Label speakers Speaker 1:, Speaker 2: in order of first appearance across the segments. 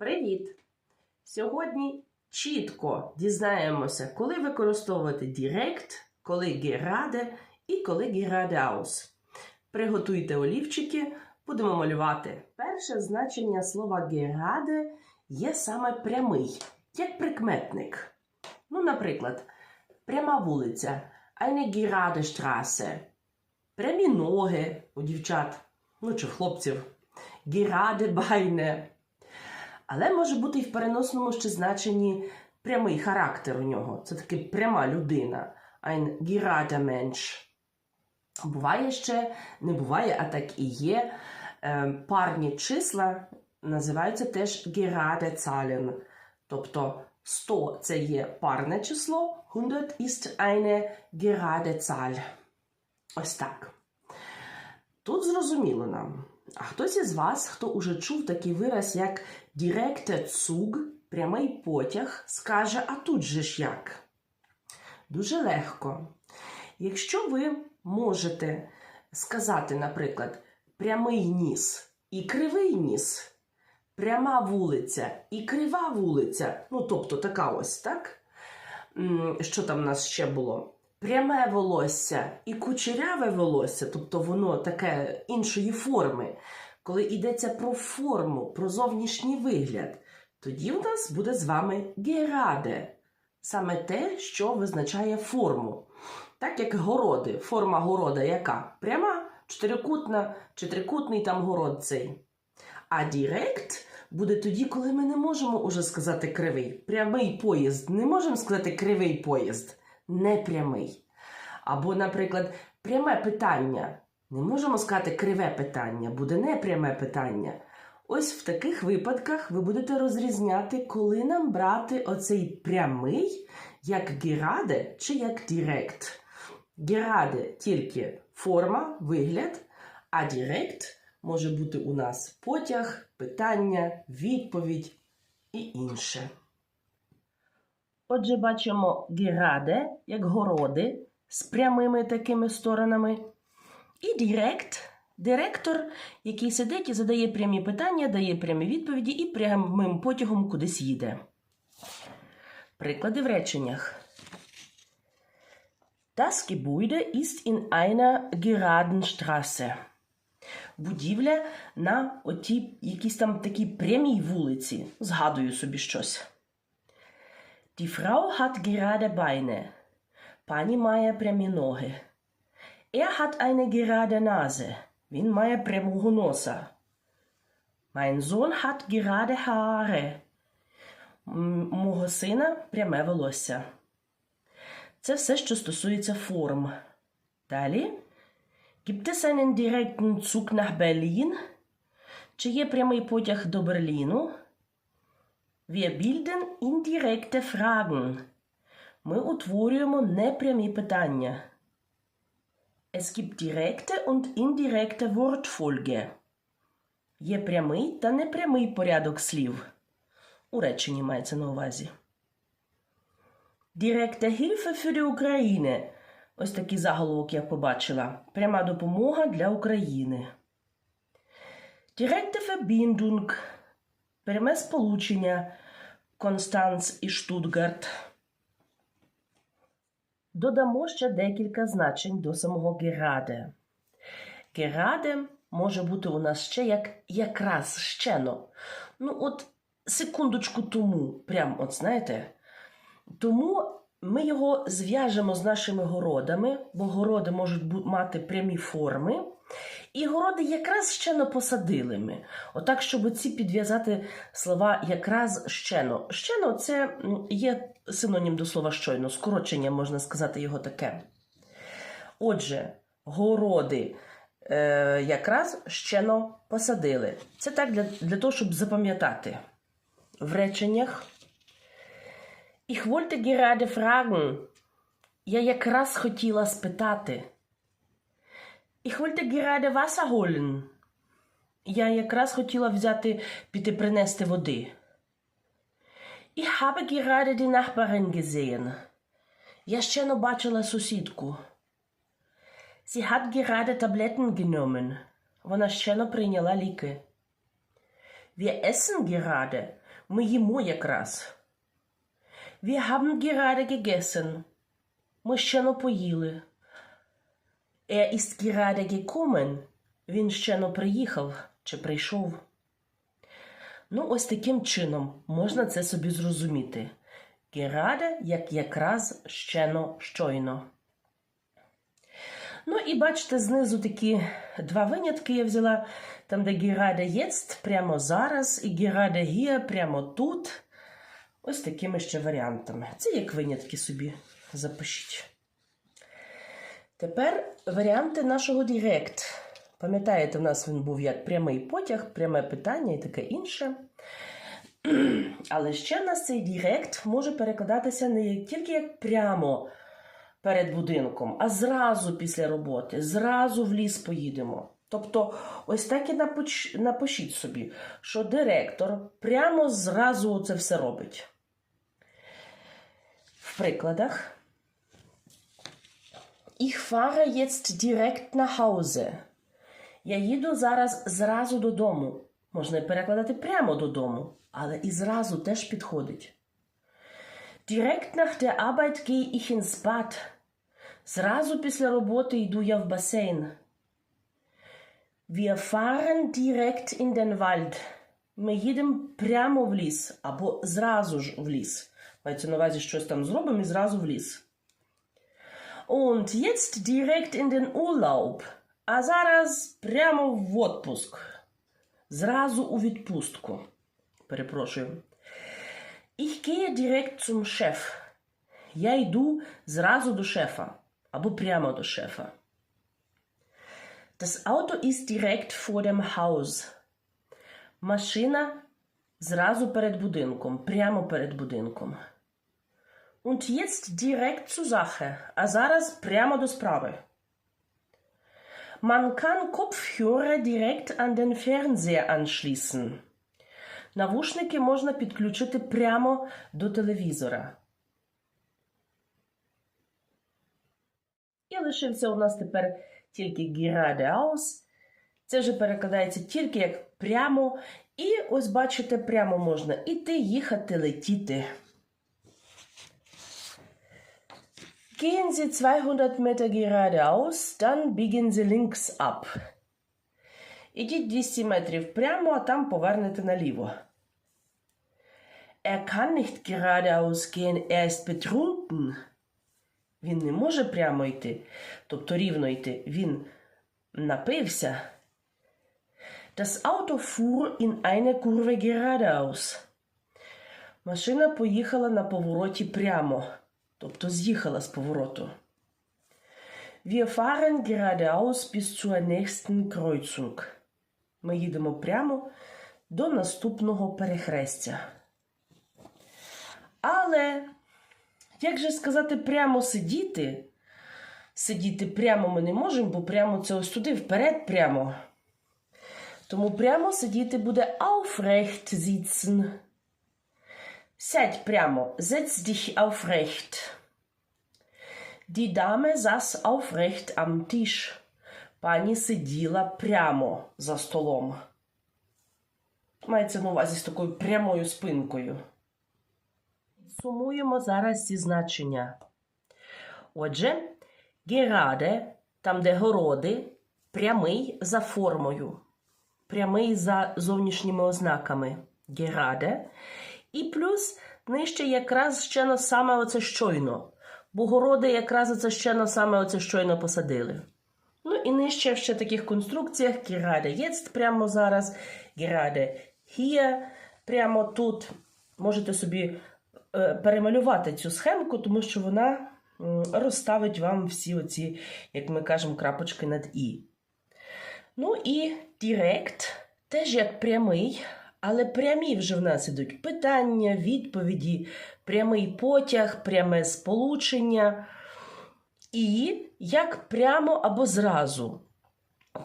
Speaker 1: Привіт! Сьогодні чітко дізнаємося, коли використовувати direct, коли gerade і коли geradeaus. Приготуйте олівчики, будемо малювати. Перше значення слова gerade є саме прямий, як прикметник. Ну, наприклад, пряма вулиця, eine gerade Straße. Прямі ноги у дівчат, ну чи в хлопців, gerade Beine. Але може бути і в переносному ще значенні прямий характер у нього. Це таки пряма людина. Ein gerader Mensch. Буває ще, не буває, а так і є. Е, парні числа називаються теж gerade Zahlen. Тобто 100 це є парне число, 100 ist eine gerade Zahl. Ось так. Тут зрозуміло нам. А хтось із вас, хто уже чув такий вираз, як direkte Zug, прямий потяг, скаже, а тут же ж як? Дуже легко. Якщо ви можете сказати, наприклад, прямий ніс і кривий ніс, пряма вулиця і крива вулиця, ну тобто така ось, так? Що там в нас ще було? Пряме волосся і кучеряве волосся, тобто воно таке іншої форми. Коли йдеться про форму, про зовнішній вигляд, тоді в нас буде з вами гераде, саме те, що визначає форму. Так як городи, форма города яка? Пряма, чотирикутна, чи трикутний там город цей. А дірект буде тоді, коли ми не можемо уже сказати кривий. Прямий поїзд. Не можемо сказати кривий поїзд. Непрямий. Або, наприклад, пряме питання. Не можемо сказати криве питання, буде непряме питання. Ось в таких випадках ви будете розрізняти, коли нам брати оцей прямий, як гераде чи як дірект. Гераде тільки форма, вигляд, а дірект може бути у нас потяг, питання, відповідь і інше. Отже, бачимо гераде, як городи з прямими такими сторонами. І директ, директор, який сидить і задає прямі питання, дає прямі відповіді і прямим потягом кудись їде. Приклади в реченнях. Das Gebäude ist in einer geraden Straße. Будівля на отій якійсь там такій прямій вулиці. Згадую собі щось. Die Frau hat gerade Beine. Пані має прямі ноги. Er hat eine gerade Nase. Він має прямого носа. Mein Sohn hat gerade Haare. Мого сина пряме волосся. Це все, що стосується форм. Далі. Gibt es einen direkten Zug nach Berlin? Чи є прямий потяг до Берліну? Wir bilden indirekte Fragen. Ми утворюємо непрямі питання. Es gibt direkte und indirekte Wortfolge. Є прямий та непрямий порядок слів. У реченні мається на увазі. Direkte Hilfe für die Ukraine. Ось такий заголовок я побачила. Пряма допомога для України. Direkte Verbindung. Пряме сполучення Констанц і Штутгарт. Додамо ще декілька значень до самого гераде. Гераде може бути у нас ще як якраз щено. Ну, от секундочку тому, прям, от знаєте. Тому ми його зв'яжемо з нашими городами, бо городи можуть мати прямі форми. І городи якраз щено посадили ми. Отак, щоб ці підв'язати слова якраз щено. Щено це є синонім до слова щойно, скорочення, можна сказати, його таке. Отже, городи е, якраз щено посадили. Це так для, для того, щоб запам'ятати. В реченнях. Ich wollte gerade fragen. Я якраз хотіла спитати. Ich wollte gerade Wasser holen. Я якраз хотіла взяти, піти принести води. Ich habe gerade die Nachbarin gesehen. Я ще не бачила сусідку. Sie hat gerade Tabletten genommen. Вона ще не прийняла ліки. Wir essen gerade. Ми їмо якраз. Wir haben gerade gegessen. Ми щено поїли. Er ist gerade gekommen. Він щено приїхав чи прийшов. Ну, ось таким чином можна це собі зрозуміти. Gerade як якраз щено щойно. Ну і бачите, знизу такі два винятки я взяла. Там, де gerade jetzt, прямо зараз, і gerade hier, прямо тут. Ось такими ще варіантами. Це як винятки собі запишіть. Тепер варіанти нашого директ. Пам'ятаєте, в нас він був як прямий потяг, пряме питання і таке інше. Але ще в нас цей директ може перекладатися не тільки як прямо перед будинком, а зразу після роботи, зразу в ліс поїдемо. Тобто, ось так і напишіть собі, що директор прямо зразу це все робить. В прикладах. Ich fahre jetzt direkt nach Hause. Я їду зараз зразу додому. Можна перекладати прямо додому, але і зразу теж підходить. Direkt nach der Arbeit gehe ich ins Bad. Зразу після роботи йду я в басейн. Wir fahren direkt in den Wald. Ми їдемо прямо в ліс або зразу ж в ліс. Мається на увазі щось там зробимо і зразу в ліс. Und jetzt direkt in den Urlaub. А зараз прямо в отпуск. Зразу у відпустку. Перепрошую. Ich gehe direkt zum Chef. Я йду зразу до шефа. Або прямо до шефа. Das Auto ist direkt vor dem Haus. Машина зразу перед будинком, прямо перед будинком. Und jetzt direkt zur Sache. А зараз прямо до справи. Man kann Kopfhörer direkt an den Fernseher anschließen. Навушники можна підключити прямо до телевізора. І лишився у нас тепер тільки geradeaus. Це вже перекладається тільки як прямо. І ось бачите, прямо можна іти, їхати, летіти. Gehen Sie 200 Meter geradeaus, dann biegen Sie links ab. Ідіть 200 метрів прямо, а там повернете наліво. Er kann nicht geradeaus gehen, er ist betrunken. Він не може прямо йти, тобто рівно йти. Він напився. Das Auto fuhr in eine Kurve geradeaus. Машина поїхала на повороті прямо, тобто з'їхала з повороту. Wir fahren geradeaus bis zur nächsten Kreuzung. Ми їдемо прямо до наступного перехрестя. Але, як же сказати, прямо сидіти? Сидіти прямо ми не можемо, бо прямо це ось туди, вперед прямо. Тому прямо сидіти буде aufrecht sitzen. Сядь прямо, setz dich aufrecht. Die Dame saß aufrecht am Tisch. Пані сиділа прямо за столом. Мається на увазі з такою прямою спинкою. Сумуємо зараз ці значення. Отже, gerade, там, де городи, прямий за формою, прямий за зовнішніми ознаками. Gerade. І плюс нижче якраз ще на саме оце щойно. Бо городи якраз оце ще на саме оце щойно посадили. Ну і нижче ще в таких конструкціях gerade jetzt прямо зараз, gerade hier прямо тут. Можете собі е, перемалювати цю схемку, тому що вона розставить вам всі оці, як ми кажемо, крапочки над і. Ну і direct теж як прямий, але прямі вже в нас ідуть питання, відповіді, прямий потяг, пряме сполучення. І як прямо або зразу.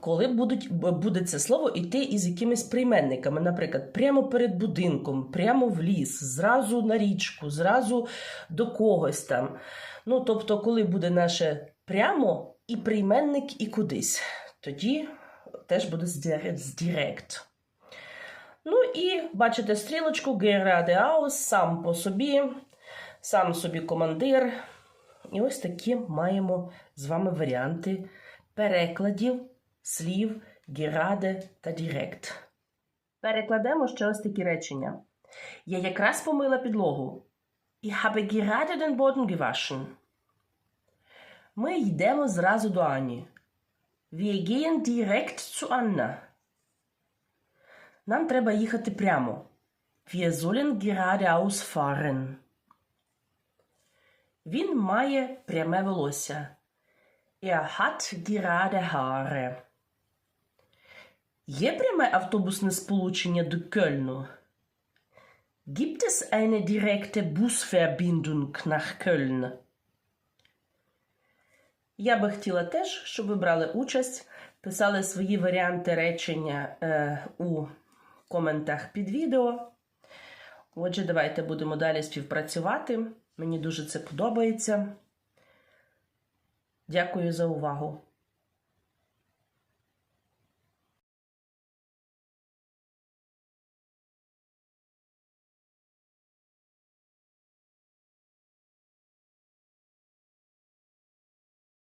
Speaker 1: Коли будуть, буде це слово йти із якимись прийменниками, наприклад, прямо перед будинком, прямо в ліс, зразу на річку, зразу до когось там. Ну, тобто, коли буде наше прямо і прийменник, і кудись, тоді теж буде з директ. Ну і бачите стрілочку geradeaus, сам по собі, сам собі командир. І ось такі маємо з вами варіанти перекладів слів gerade та direct. Перекладемо ще ось такі речення. Я якраз помила підлогу. Ich habe gerade den Boden gewaschen. Ми йдемо зразу до Ані. Wir gehen direkt zu Anna. Нам треба їхати прямо. Wir sollen geradeaus fahren. Він має пряме волосся. Er hat gerade Haare. Є пряме автобусне сполучення до Кельну? Gibt es eine direkte Busverbindung nach Köln? Я би хотіла теж, щоб ви брали участь, писали свої варіанти речення е, у коментах під відео. Отже, давайте будемо далі співпрацювати. Мені дуже це подобається. Дякую за увагу.